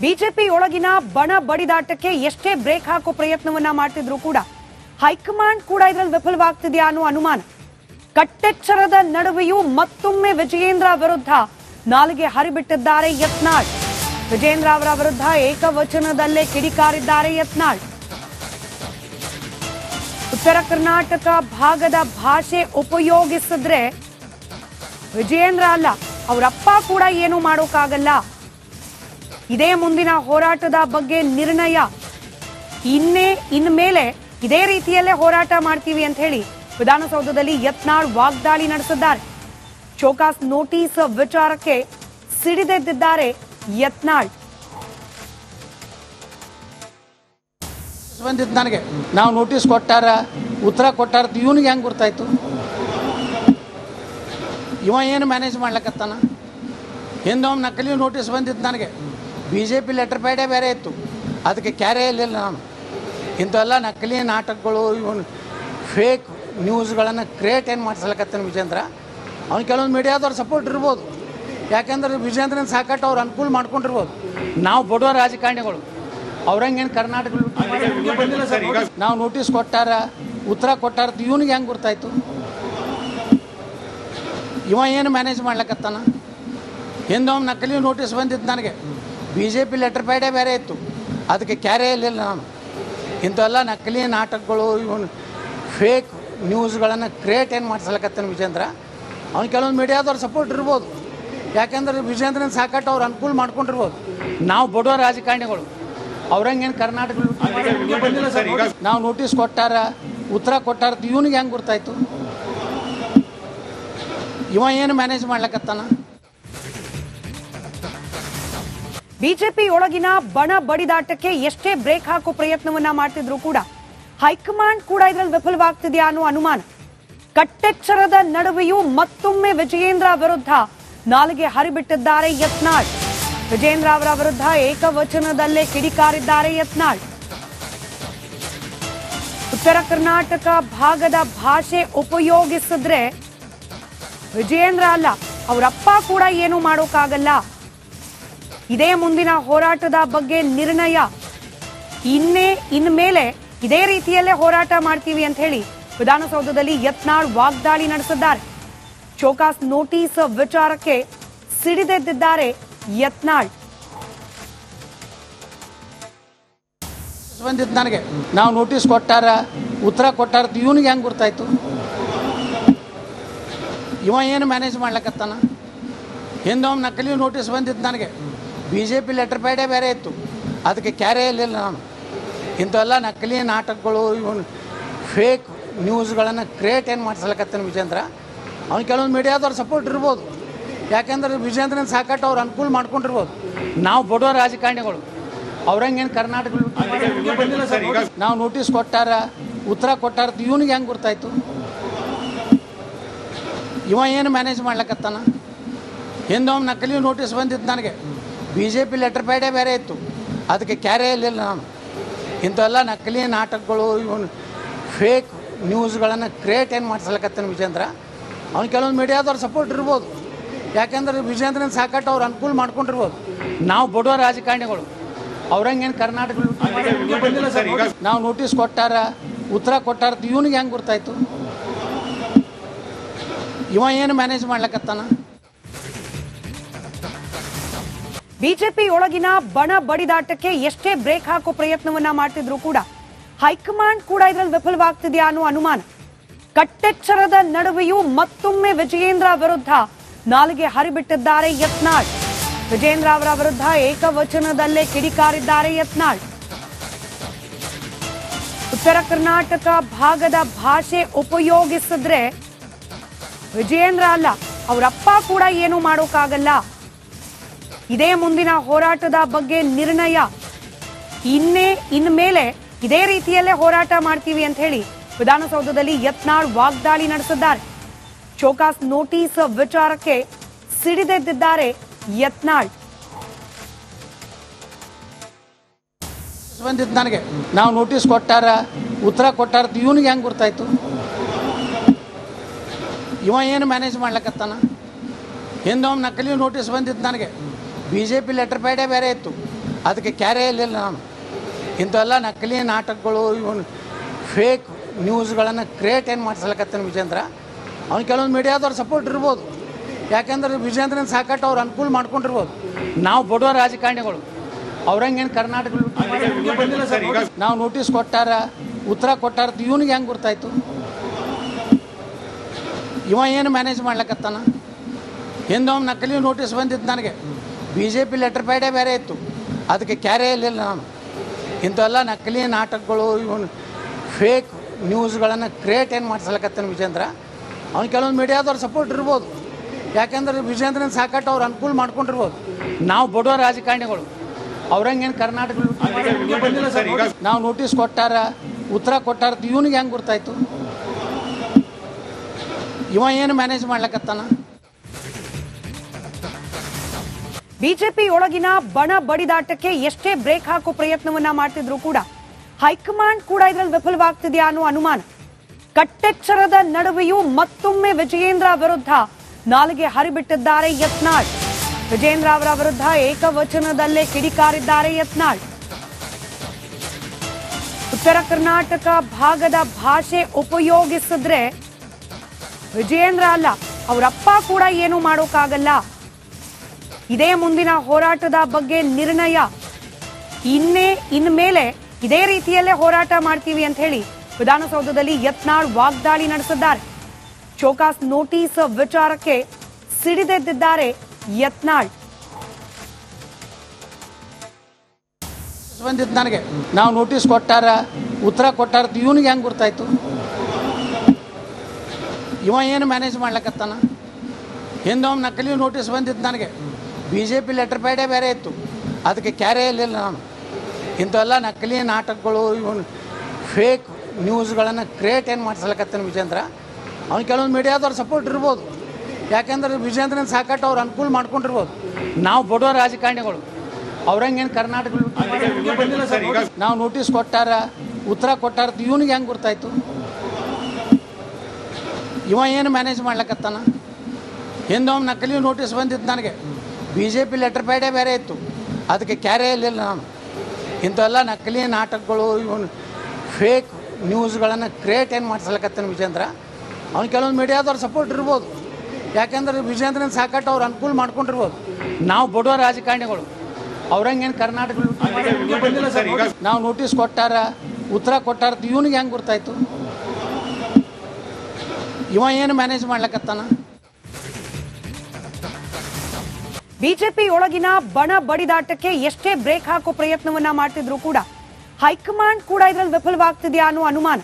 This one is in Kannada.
ಬಿಜೆಪಿ ಒಳಗಿನ ಬಣ ಬಡಿದಾಟಕ್ಕೆ ಎಷ್ಟೇ ಬ್ರೇಕ್ ಹಾಕೋ ಪ್ರಯತ್ನವನ್ನ ಮಾಡ್ತಿದ್ರು ಕೂಡ ಹೈಕಮಾಂಡ್ ಕೂಡ ಇದರಲ್ಲಿ ವಿಫಲವಾಗ್ತಿದೆಯಾ ಅನ್ನೋ ಅನುಮಾನ. ಕಟ್ಟೆಚ್ಚರದ ನಡುವೆಯೂ ಮತ್ತೊಮ್ಮೆ ವಿಜಯೇಂದ್ರ ವಿರುದ್ಧ ನಾಲಿಗೆ ಹರಿಬಿಟ್ಟಿದ್ದಾರೆ ಯತ್ನಾಳ್. ವಿಜಯೇಂದ್ರ ಅವರ ವಿರುದ್ಧ ಏಕವಚನದಲ್ಲೇ ಕಿಡಿಕಾರಿದ್ದಾರೆ ಯತ್ನಾಳ್. ಉತ್ತರ ಕರ್ನಾಟಕ ಭಾಗದ ಭಾಷೆ ಉಪಯೋಗಿಸಿದ್ರೆ ವಿಜಯೇಂದ್ರ ಅಲ್ಲ, ಅವರಪ್ಪ ಕೂಡ ಏನು ಮಾಡೋಕ್ಕಾಗಲ್ಲ. ಇದೇ ಮುಂದಿನ ಹೋರಾಟದ ಬಗ್ಗೆ ನಿರ್ಣಯ. ಇನ್ನೇ, ಇನ್ಮೇಲೆ ಇದೇ ರೀತಿಯಲ್ಲೇ ಹೋರಾಟ ಮಾಡ್ತೀವಿ ಅಂತ ಹೇಳಿ ವಿಧಾನಸೌಧದಲ್ಲಿ ಯತ್ನಾಳ್ ವಾಗ್ದಾಳಿ ನಡೆಸಿದ್ದಾರೆ. ಚೋಕಾಸ್ ನೋಟಿಸ್ ವಿಚಾರಕ್ಕೆ ಸಿಡಿದೆದ್ದಿದ್ದಾರೆ ಯತ್ನಾಳ್. ಬಂದಿದ್ದು ನನಗೆ. ನಾವು ನೋಟಿಸ್ ಕೊಟ್ಟಾರ, ಉತ್ತರ ಕೊಟ್ಟಾರ, ಇವನಿಗೆ ಹೆಂಗೆ ಗೊತ್ತಾಯ್ತು ಇವ ಏನು ಮ್ಯಾನೇಜ್ ಮಾಡ್ಲಕತ್ತಾನ? ಹಿಂದೊಮ್ಮೆ ನಕಲಿ ನೋಟಿಸ್ ಬಂದಿತ್ತು ನನಗೆ. ಬಿ ಜೆ ಪಿ ಲೆಟರ್ ಪ್ಯಾಡೇ ಬೇರೆ ಇತ್ತು. ಅದಕ್ಕೆ ಕ್ಯಾರೆ ಇರಲಿಲ್ಲ ನಾನು. ಇಂಥವೆಲ್ಲ ನಕಲಿ ನಾಟಕಗಳು ಇವನು ಫೇಕ್ ನ್ಯೂಸ್ಗಳನ್ನು ಕ್ರಿಯೇಟ್ ಏನು ಮಾಡಿಸ್ಲಕತ್ತಾನ ವಿಜೇಂದ್ರ? ಅವ್ನು ಕೆಲವೊಂದು ಮೀಡಿಯಾದವ್ರು ಸಪೋರ್ಟ್ ಇರ್ಬೋದು. ಯಾಕೆಂದ್ರೆ ವಿಜೇಂದ್ರನ ಸಾಕಟ್ಟು ಅವ್ರು ಅನುಕೂಲ ಮಾಡ್ಕೊಂಡಿರ್ಬೋದು. ನಾವು ಬಡವ ರಾಜಕಾರಣಿಗಳು. ಅವ್ರಂಗೇನು ಕರ್ನಾಟಕ ನಾವು ನೋಟಿಸ್ ಕೊಟ್ಟಾರ ಉತ್ತರ ಕೊಟ್ಟಾರ ಇವನಿಗೆ ಹೆಂಗೆ ಗೊತ್ತಾಯ್ತು ಇವ ಏನು ಮ್ಯಾನೇಜ್ ಮಾಡ್ಲಕತ್ತಾನ? ಹಿಂದೊಮ್ಮೆ ನಕಲಿ ನೋಟಿಸ್ ಬಂದಿತ್ತು ನನಗೆ. ಬಿ ಜೆ ಪಿ ಲೆಟರ್ ಪ್ಯಾಡೇ ಬೇರೆ ಇತ್ತು. ಅದಕ್ಕೆ ಕ್ಯಾರೇ ಇರಲಿಲ್ಲ ನಾನು. ಇಂಥವೆಲ್ಲ ನಕಲಿ ನಾಟಕಗಳು ಇವನು ಫೇಕ್ ನ್ಯೂಸ್ಗಳನ್ನು ಕ್ರಿಯೇಟ್ ಏನು ಮಾಡಿಸ್ಲಕತ್ತಾನ ವಿಜೇಂದ್ರ? ಅವ್ನು ಕೆಲವೊಂದು ಮೀಡಿಯಾದವ್ರು ಸಪೋರ್ಟ್ ಇರ್ಬೋದು. ಯಾಕೆಂದ್ರೆ ವಿಜೇಂದ್ರನ ಸಾಕಟ್ಟು ಅವ್ರು ಅನುಕೂಲ ಮಾಡ್ಕೊಂಡಿರ್ಬೋದು. ನಾವು ಬಡವ ರಾಜಕಾರಣಿಗಳು. ಅವ್ರಂಗೇನು ಕರ್ನಾಟಕ ನಾವು ನೋಟಿಸ್ ಕೊಟ್ಟಾರ ಉತ್ತರ ಕೊಟ್ಟಾರ ಇವನಿಗೆ ಹೆಂಗೆ ಗೊತ್ತಾಯ್ತು ಇವ ಏನು ಮ್ಯಾನೇಜ್ ಮಾಡ್ಲಕತ್ತಾನ? ಬಿಜೆಪಿ ಒಳಗಿನ ಬಣ ಬಡಿದಾಟಕ್ಕೆ ಎಷ್ಟೇ ಬ್ರೇಕ್ ಹಾಕೋ ಪ್ರಯತ್ನವನ್ನ ಮಾಡ್ತಿದ್ರು ಕೂಡ ಹೈಕಮಾಂಡ್ ಕೂಡ ಇದರಲ್ಲಿ ವಿಫಲವಾಗ್ತಿದೆಯಾ ಅನ್ನೋ ಅನುಮಾನ. ಕಟ್ಟೆಚ್ಚರದ ನಡುವೆಯೂ ಮತ್ತೊಮ್ಮೆ ವಿಜಯೇಂದ್ರ ವಿರುದ್ಧ ನಾಲಿಗೆ ಹರಿಬಿಟ್ಟಿದ್ದಾರೆ ಯತ್ನಾಳ್. ವಿಜಯೇಂದ್ರ ಅವರ ವಿರುದ್ಧ ಏಕವಚನದಲ್ಲೇ ಕಿಡಿಕಾರಿದ್ದಾರೆ ಯತ್ನಾಳ್. ಉತ್ತರ ಕರ್ನಾಟಕ ಭಾಗದ ಭಾಷೆ ಉಪಯೋಗಿಸಿದ್ರೆ ವಿಜಯೇಂದ್ರ ಅಲ್ಲ ಅವರಪ್ಪ ಕೂಡ ಏನು ಮಾಡೋಕ್ಕಾಗಲ್ಲ. ಇದೇ ಮುಂದಿನ ಹೋರಾಟದ ಬಗ್ಗೆ ನಿರ್ಣಯ. ಇನ್ನೇ, ಇನ್ಮೇಲೆ ಇದೇ ರೀತಿಯಲ್ಲೇ ಹೋರಾಟ ಮಾಡ್ತೀವಿ ಅಂತ ಹೇಳಿ ವಿಧಾನಸೌಧದಲ್ಲಿ ಯತ್ನಾಳ್ ವಾಗ್ದಾಳಿ ನಡೆಸಿದ್ದಾರೆ. ಚೋಕಾಸ್ ನೋಟಿಸ್ ವಿಚಾರಕ್ಕೆ ಸಿಡಿದೆದ್ದಿದ್ದಾರೆ ಯತ್ನಾಳ್. ಬಂದಿದ್ದು ನನಗೆ. ನಾವು ನೋಟಿಸ್ ಕೊಟ್ಟಾರ, ಉತ್ತರ ಕೊಟ್ಟಾರ, ಇವನಿಗೆ ಹೆಂಗೆ ಗೊತ್ತಾಯ್ತು ಇವ ಏನು ಮ್ಯಾನೇಜ್ ಮಾಡ್ಲಕತ್ತಾನ? ಹಿಂದೊಮ್ಮೆ ನಕಲಿ ನೋಟಿಸ್ ಬಂದಿದ್ದು ನನಗೆ. ಬಿ ಜೆ ಪಿ ಲೆಟರ್ ಪ್ಯಾಡೇ ಬೇರೆ ಇತ್ತು. ಅದಕ್ಕೆ ಕ್ಯಾರೆ ಇರಲಿಲ್ಲ ನಾನು. ಇಂಥವೆಲ್ಲ ನಕಲಿ ನಾಟಕಗಳು ಇವನು ಫೇಕ್ ನ್ಯೂಸ್ಗಳನ್ನು ಕ್ರಿಯೇಟ್ ಏನು ಮಾಡಿಸ್ಲಕತ್ತಾನ ವಿಜೇಂದ್ರ? ಅವ್ನು ಕೆಲವೊಂದು ಮೀಡಿಯಾದವ್ರು ಸಪೋರ್ಟ್ ಇರ್ಬೋದು. ಯಾಕೆಂದ್ರೆ ವಿಜೇಂದ್ರನ ಸಾಕಟ್ಟು ಅವ್ರು ಅನುಕೂಲ ಮಾಡ್ಕೊಂಡಿರ್ಬೋದು. ನಾವು ಬಡವ ರಾಜಕಾರಣಿಗಳು. ಅವ್ರಂಗೇನು ಕರ್ನಾಟಕ ನಾವು ನೋಟಿಸ್ ಕೊಟ್ಟಾರ ಉತ್ತರ ಕೊಟ್ಟಾರ ಇವನಿಗೆ ಹೆಂಗೆ ಗೊತ್ತಾಯ್ತು ಇವ ಏನು ಮ್ಯಾನೇಜ್ ಮಾಡ್ಲಕತ್ತಾನ? ಹಿಂದೊಮ್ಮೆ ನಕಲಿ ನೋಟಿಸ್ ಬಂದಿತ್ತು ನನಗೆ. ಬಿ ಜೆ ಪಿ ಲೆಟರ್ ಪ್ಯಾಡೇ ಬೇರೆ ಇತ್ತು. ಅದಕ್ಕೆ ಕ್ಯಾರೇ ಇರಲಿಲ್ಲ ನಾನು. ಇಂಥವೆಲ್ಲ ನಕಲಿ ನಾಟಕಗಳು ಇವನು ಫೇಕ್ ನ್ಯೂಸ್ಗಳನ್ನು ಕ್ರಿಯೇಟ್ ಏನು ಮಾಡಿಸ್ಲಕತ್ತಾನ ವಿಜೇಂದ್ರ? ಅವ್ನು ಕೆಲವೊಂದು ಮೀಡಿಯಾದವ್ರು ಸಪೋರ್ಟ್ ಇರ್ಬೋದು. ಯಾಕೆಂದ್ರೆ ವಿಜೇಂದ್ರನ ಸಾಕಟ್ಟು ಅವ್ರು ಅನುಕೂಲ ಮಾಡ್ಕೊಂಡಿರ್ಬೋದು. ನಾವು ಬಡವ ರಾಜಕಾರಣಿಗಳು. ಅವ್ರಂಗೇನು ಕರ್ನಾಟಕ ನಾವು ನೋಟಿಸ್ ಕೊಟ್ಟಾರ ಉತ್ತರ ಕೊಟ್ಟಾರ ಇವನಿಗೆ ಹೆಂಗೆ ಗೊತ್ತಾಯ್ತು ಇವ ಏನು ಮ್ಯಾನೇಜ್ ಮಾಡ್ಲಕತ್ತಾನ? ಬಿಜೆಪಿ ಒಳಗಿನ ಬಣ ಬಡಿದಾಟಕ್ಕೆ ಎಷ್ಟೇ ಬ್ರೇಕ್ ಹಾಕೋ ಪ್ರಯತ್ನವನ್ನ ಮಾಡ್ತಿದ್ರು ಕೂಡ ಹೈಕಮಾಂಡ್ ಕೂಡ ಇದರಲ್ಲಿ ವಿಫಲವಾಗ್ತಿದೆಯಾ ಅನ್ನೋ ಅನುಮಾನ. ಕಟ್ಟೆಚ್ಚರದ ನಡುವೆಯೂ ಮತ್ತೊಮ್ಮೆ ವಿಜಯೇಂದ್ರ ವಿರುದ್ಧ ನಾಲಿಗೆ ಹರಿಬಿಟ್ಟಿದ್ದಾರೆ ಯತ್ನಾಳ್. ವಿಜಯೇಂದ್ರ ಅವರ ವಿರುದ್ಧ ಏಕವಚನದಲ್ಲೇ ಕಿಡಿಕಾರಿದ್ದಾರೆ ಯತ್ನಾಳ್. ಉತ್ತರ ಕರ್ನಾಟಕ ಭಾಗದ ಭಾಷೆ ಉಪಯೋಗಿಸಿದ್ರೆ ವಿಜಯೇಂದ್ರ ಅಲ್ಲ, ಅವರಪ್ಪ ಕೂಡ ಏನು ಮಾಡೋಕ್ಕಾಗಲ್ಲ. ಇದೇ ಮುಂದಿನ ಹೋರಾಟದ ಬಗ್ಗೆ ನಿರ್ಣಯ. ಇನ್ನೇ, ಇನ್ಮೇಲೆ ಇದೇ ರೀತಿಯಲ್ಲೇ ಹೋರಾಟ ಮಾಡ್ತೀವಿ ಅಂತ ಹೇಳಿ ವಿಧಾನಸೌಧದಲ್ಲಿ ಯತ್ನಾಳ್ ವಾಗ್ದಾಳಿ ನಡೆಸಿದ್ದಾರೆ. ಚೋಕಾಸ್ ನೋಟಿಸ್ ವಿಚಾರಕ್ಕೆ ಸಿಡಿದೆದ್ದಿದ್ದಾರೆ ಯತ್ನಾಳ್. ಬಂದಿದ್ದು ನನಗೆ. ನಾವು ನೋಟಿಸ್ ಕೊಟ್ಟಾರ, ಉತ್ತರ ಕೊಟ್ಟಾರ, ಇವನಿಗೆ ಹೆಂಗೆ ಗೊತ್ತಾಯ್ತು ಇವ ಏನು ಮ್ಯಾನೇಜ್ ಮಾಡ್ಲಕತ್ತಾನ? ಹಿಂದೊಮ್ಮೆ ನಕಲಿ ನೋಟಿಸ್ ಬಂದಿತ್ತು ನನಗೆ. ಬಿ ಜೆ ಪಿ ಲೆಟರ್ ಪ್ಯಾಡೇ ಬೇರೆ ಇತ್ತು. ಅದಕ್ಕೆ ಕ್ಯಾರೆ ಇರಲಿಲ್ಲ ನಾನು. ಇಂಥವೆಲ್ಲ ನಕಲಿ ನಾಟಕಗಳು ಇವನು ಫೇಕ್ ನ್ಯೂಸ್ಗಳನ್ನು ಕ್ರಿಯೇಟ್ ಏನು ಮಾಡಿಸ್ಲಕತ್ತಾನೆ ವಿಜೇಂದ್ರ? ಅವ್ನು ಕೆಲವೊಂದು ಮೀಡಿಯಾದವ್ರು ಸಪೋರ್ಟ್ ಇರ್ಬೋದು. ಯಾಕೆಂದ್ರೆ ವಿಜೇಂದ್ರನ ಸಾಕಟ್ಟು ಅವ್ರು ಅನುಕೂಲ ಮಾಡ್ಕೊಂಡಿರ್ಬೋದು. ನಾವು ಬಡವ ರಾಜಕಾರಣಿಗಳು. ಅವ್ರಂಗೇನು ಕರ್ನಾಟಕ ನಾವು ನೋಟಿಸ್ ಕೊಟ್ಟಾರ ಉತ್ತರ ಕೊಟ್ಟಾರ ಇವನಿಗೆ ಹೆಂಗೆ ಗೊತ್ತಾಯ್ತು ಇವ ಏನು ಮ್ಯಾನೇಜ್ ಮಾಡ್ಲಕತ್ತಾನ? ಹಿಂದೊಮ್ಮೆ ನಕಲಿ ನೋಟಿಸ್ ಬಂದಿತ್ತು ನನಗೆ. ಬಿ ಜೆ ಪಿ ಲೆಟರ್ ಪ್ಯಾಡೇ ಬೇರೆ ಇತ್ತು. ಅದಕ್ಕೆ ಕ್ಯಾರೇ ಇರಲಿಲ್ಲ ನಾನು. ಇಂಥವೆಲ್ಲ ನಕಲಿ ನಾಟಕಗಳು ಇವನು ಫೇಕ್ ನ್ಯೂಸ್ಗಳನ್ನು ಕ್ರಿಯೇಟ್ ಏನು ಮಾಡಿಸ್ಲಕತ್ತಾನೆ ವಿಜೇಂದ್ರ? ಅವ್ನು ಕೆಲವೊಂದು ಮೀಡಿಯಾದವ್ರು ಸಪೋರ್ಟ್ ಇರ್ಬೋದು. ಯಾಕೆಂದ್ರೆ ವಿಜೇಂದ್ರನ ಸಾಕಟ್ಟು ಅವ್ರು ಅನುಕೂಲ ಮಾಡ್ಕೊಂಡಿರ್ಬೋದು. ನಾವು ಬಡವ ರಾಜಕಾರಣಿಗಳು. ಅವ್ರಂಗೇನು ಕರ್ನಾಟಕ ನಾವು ನೋಟಿಸ್ ಕೊಟ್ಟಾರ ಉತ್ತರ ಕೊಟ್ಟಾರ ಇವನಿಗೆ ಹೆಂಗೆ ಗೊತ್ತಾಯ್ತು ಇವ ಏನು ಮ್ಯಾನೇಜ್ ಮಾಡ್ಲಕತ್ತಾನ? ಬಿಜೆಪಿ ಒಳಗಿನ ಬಣ ಬಡಿದಾಟಕ್ಕೆ ಎಷ್ಟೇ ಬ್ರೇಕ್ ಹಾಕೋ ಪ್ರಯತ್ನವನ್ನ ಮಾಡ್ತಿದ್ರು ಕೂಡ ಹೈಕಮಾಂಡ್ ಕೂಡ ಇದರಲ್ಲಿ ವಿಫಲವಾಗ್ತಿದೆಯಾ ಅನ್ನೋ ಅನುಮಾನ. ಕಟ್ಟೆಚ್ಚರದ ನಡುವೆಯೂ ಮತ್ತೊಮ್ಮೆ ವಿಜಯೇಂದ್ರ ವಿರುದ್ಧ ನಾಲಿಗೆ ಹರಿಬಿಟ್ಟಿದ್ದಾರೆ ಯತ್ನಾಳ್. ವಿಜೇಂದ್ರ ಅವರ ವಿರುದ್ಧ ಏಕವಚನದಲ್ಲೇ ಕಿಡಿಕಾರಿದ್ದಾರೆ ಯತ್ನಾಳ್. ಉತ್ತರ ಕರ್ನಾಟಕ ಭಾಗದ ಭಾಷೆ ಉಪಯೋಗಿಸಿದ್ರೆ ವಿಜಯೇಂದ್ರ ಅಲ್ಲ ಅವರಪ್ಪ ಕೂಡ ಏನು ಮಾಡೋಕ್ಕಾಗಲ್ಲ. ಇದೇ ಮುಂದಿನ ಹೋರಾಟದ ಬಗ್ಗೆ ನಿರ್ಣಯ. ಇನ್ನೇ, ಇನ್ಮೇಲೆ ಇದೇ ರೀತಿಯಲ್ಲೇ ಹೋರಾಟ ಮಾಡ್ತೀವಿ ಅಂತ ಹೇಳಿ ವಿಧಾನಸೌಧದಲ್ಲಿ ಯತ್ನಾಳ್ ವಾಗ್ದಾಳಿ ನಡೆಸಿದ್ದಾರೆ. ಚೋಕಾಸ್ ನೋಟಿಸ್ ವಿಚಾರಕ್ಕೆ ಸಿಡಿದೆದ್ದಿದ್ದಾರೆ ಯತ್ನಾಳ್. ಬಂದಿದ್ದು ನನಗೆ. ನಾವು ನೋಟಿಸ್ ಕೊಟ್ಟಾರ, ಉತ್ತರ ಕೊಟ್ಟಾರ, ಇವನಿಗೆ ಹೆಂಗೆ ಗೊತ್ತಾಯ್ತು ಇವ ಏನು ಮ್ಯಾನೇಜ್ ಮಾಡ್ಲಕತ್ತಾನ? ಹಿಂದೊಮ್ಮೆ ನಕಲಿ ನೋಟಿಸ್ ಬಂದಿದ್ದು ನನಗೆ. ಬಿ ಜೆ ಪಿ ಲೆಟರ್ ಪ್ಯಾಡೇ ಬೇರೆ ಇತ್ತು. ಅದಕ್ಕೆ ಕ್ಯಾರೆ ಇರಲಿಲ್ಲ ನಾನು. ಇಂಥವೆಲ್ಲ ನಕಲಿ ನಾಟಕಗಳು ಇವನು ಫೇಕ್ ನ್ಯೂಸ್ಗಳನ್ನು ಕ್ರಿಯೇಟ್ ಏನು ಮಾಡಿಸ್ಲಕತ್ತಾನೆ ವಿಜೇಂದ್ರ? ಅವ್ನು ಕೆಲವೊಂದು ಮೀಡಿಯಾದವ್ರು ಸಪೋರ್ಟ್ ಇರ್ಬೋದು. ಯಾಕೆಂದ್ರೆ ವಿಜೇಂದ್ರನ ಸಾಕಟ್ಟು ಅವ್ರು ಅನುಕೂಲ ಮಾಡ್ಕೊಂಡಿರ್ಬೋದು. ನಾವು ಬಡವ ರಾಜಕಾರಣಿಗಳು. ಅವ್ರಂಗೇನು ಕರ್ನಾಟಕ ನಾವು ನೋಟಿಸ್ ಕೊಟ್ಟಾರ ಉತ್ತರ ಕೊಟ್ಟಾರ ಇವನಿಗೆ ಹೆಂಗೆ ಗೊತ್ತಾಯ್ತು ಇವ ಏನು ಮ್ಯಾನೇಜ್ ಮಾಡ್ಲಕತ್ತಾನ? ಹಿಂದೊಮ್ಮೆ ನಕಲಿ ನೋಟಿಸ್ ಬಂದಿತ್ತು ನನಗೆ. ಬಿ ಜೆ ಪಿ ಲೆಟರ್ ಪ್ಯಾಡೇ ಬೇರೆ ಇತ್ತು. ಅದಕ್ಕೆ ಕ್ಯಾರೇ ಇರಲಿಲ್ಲ ನಾನು. ಇಂಥವೆಲ್ಲ ನಕಲಿ ನಾಟಕಗಳು ಇವನು ಫೇಕ್ ನ್ಯೂಸ್ಗಳನ್ನು ಕ್ರಿಯೇಟ್ ಏನು ಮಾಡಿಸ್ಲಕತ್ತಾನೆ ವಿಜೇಂದ್ರ? ಅವ್ನು ಕೆಲವೊಂದು ಮೀಡಿಯಾದವ್ರು ಸಪೋರ್ಟ್ ಇರ್ಬೋದು. ಯಾಕೆಂದ್ರೆ ವಿಜೇಂದ್ರನ ಸಾಕಟ್ಟು ಅವ್ರು ಅನುಕೂಲ ಮಾಡ್ಕೊಂಡಿರ್ಬೋದು. ನಾವು ಬಡವ ರಾಜಕಾರಣಿಗಳು. ಅವ್ರಂಗೇನು ಕರ್ನಾಟಕ ನಾವು ನೋಟಿಸ್ ಕೊಟ್ಟಾರ ಉತ್ತರ ಕೊಟ್ಟಾರ ಇವನಿಗೆ ಹೆಂಗೆ ಗೊತ್ತಾಯ್ತು ಇವ ಏನು ಮ್ಯಾನೇಜ್ ಮಾಡ್ಲಕತ್ತಾನ? ಬಿಜೆಪಿ ಒಳಗಿನ ಬಣ ಬಡಿದಾಟಕ್ಕೆ ಎಷ್ಟೇ ಬ್ರೇಕ್ ಹಾಕೋ ಪ್ರಯತ್ನವನ್ನ ಮಾಡ್ತಿದ್ರು ಕೂಡ ಹೈಕಮಾಂಡ್ ಕೂಡ ಇದರಲ್ಲಿ ವಿಫಲವಾಗ್ತಿದೆಯಾ ಅನ್ನೋ ಅನುಮಾನ.